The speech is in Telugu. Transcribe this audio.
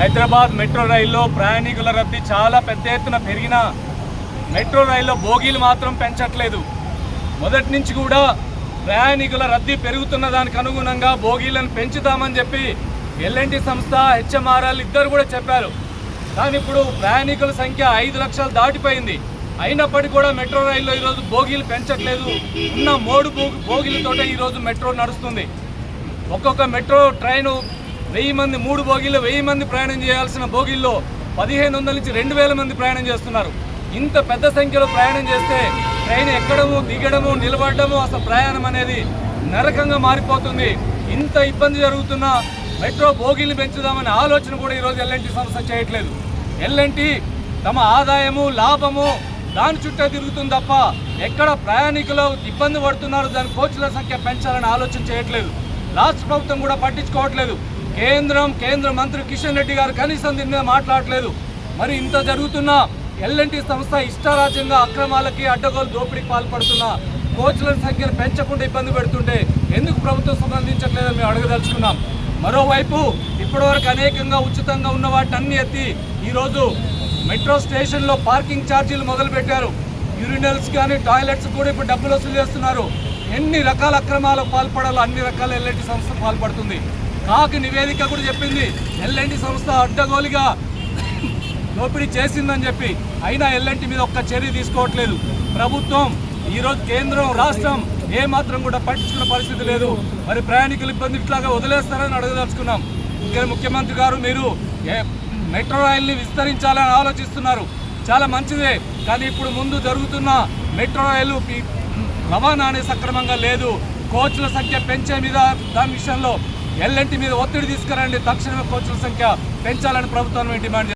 హైదరాబాద్ మెట్రో రైల్లో ప్రయాణికుల రద్దీ చాలా పెద్ద ఎత్తున పెరిగిన మెట్రో రైల్లో బోగీలు మాత్రం పెంచట్లేదు. మొదటి నుంచి కూడా ప్రయాణికుల రద్దీ పెరుగుతున్న దానికి అనుగుణంగా బోగీలను పెంచుతామని చెప్పి ఎల్ఎన్టీ సంస్థ హెచ్ఎంఆర్ఎల్ ఇద్దరు కూడా చెప్పారు. కానీ ఇప్పుడు ప్రయాణికుల సంఖ్య ఐదు లక్షలు దాటిపోయింది. అయినప్పటికీ కూడా మెట్రో రైల్లో ఈరోజు బోగీలు పెంచట్లేదు. ఉన్న మూడు బోగి బోగీలతోటే ఈరోజు మెట్రో నడుస్తుంది. ఒక్కొక్క మెట్రో ట్రైను వెయ్యి మంది మూడు భోగిల్లో వెయ్యి మంది ప్రయాణం చేయాల్సిన బోగీల్లో పదిహేను వందల నుంచి రెండు వేల మంది ప్రయాణం చేస్తున్నారు. ఇంత పెద్ద సంఖ్యలో ప్రయాణం చేస్తే ట్రైన్ ఎక్కడము దిగడము నిలబడము అసలు ప్రయాణం అనేది నరకంగా మారిపోతుంది. ఇంత ఇబ్బంది జరుగుతున్న మెట్రో బోగీలు పెంచుదామనే ఆలోచన కూడా ఈరోజు ఎల్ఎన్టీ సంస్థ చేయట్లేదు. ఎల్ఎన్టీ తమ ఆదాయము లాభము దాని చుట్టూ తిరుగుతుంది తప్ప ఎక్కడ ప్రయాణికులు ఇబ్బంది పడుతున్నారు దాని కోచ్ల సంఖ్య పెంచాలని ఆలోచన చేయట్లేదు. రాష్ట్ర ప్రభుత్వం కూడా పట్టించుకోవట్లేదు. కేంద్రం కేంద్ర మంత్రి కిషన్ రెడ్డి గారు కనీసం దీని మీద మాట్లాడట్లేదు. మరి ఇంత జరుగుతున్న ఎల్ఎన్టీ సంస్థ ఇష్టారాజ్యంగా అక్రమాలకి అడ్డగోలు దోపిడీకి పాల్పడుతున్న కోచ్ల సంఖ్యను పెంచకుండా ఇబ్బంది పెడుతుంటే ఎందుకు ప్రభుత్వం సంబంధించట్లేదని మేము అడగదలుచుకున్నాం. మరోవైపు ఇప్పటివరకు అనేకంగా ఉచితంగా ఉన్న వాటిని అన్ని ఎత్తి ఈరోజు మెట్రో స్టేషన్లో పార్కింగ్ ఛార్జీలు మొదలుపెట్టారు. యూరినల్స్ కానీ టాయిలెట్స్ కూడా ఇప్పుడు డబ్బులు వసూలు చేస్తున్నారు. ఎన్ని రకాల అక్రమాలకు పాల్పడాలో అన్ని రకాల ఎల్ఎన్టీ సంస్థ పాల్పడుతుంది. కాకి నివేదిక కూడా చెప్పింది. ఎల్ఎన్టీ సంస్థ అడ్డగోలుగా దోపిడీ చేసిందని చెప్పి. అయినా ఎల్ఎన్టీ మీద ఒక్క చర్య తీసుకోవట్లేదు. ప్రభుత్వం ఈరోజు కేంద్రం రాష్ట్రం ఏ మాత్రం కూడా పట్టించుకున్న పరిస్థితి లేదు. మరి ప్రయాణికులు ఇబ్బంది ఇట్లాగా వదిలేస్తారని అడగదలుచుకున్నాం. ఇక్కడ ముఖ్యమంత్రి గారు మీరు మెట్రో రైల్ని విస్తరించాలని ఆలోచిస్తున్నారు. చాలా మంచిదే కానీ ఇప్పుడు ముందు జరుగుతున్న మెట్రో రైలు రవాణా అనేది సక్రమంగా లేదు. కోచ్ల సంఖ్య పెంచే మీద దాని విషయంలో ఎల్ఎన్టీ మీద ఒత్తిడి తీసుకురండి. తక్షణమే కోచ్ల సంఖ్య పెంచాలని ప్రభుత్వం డిమాండ్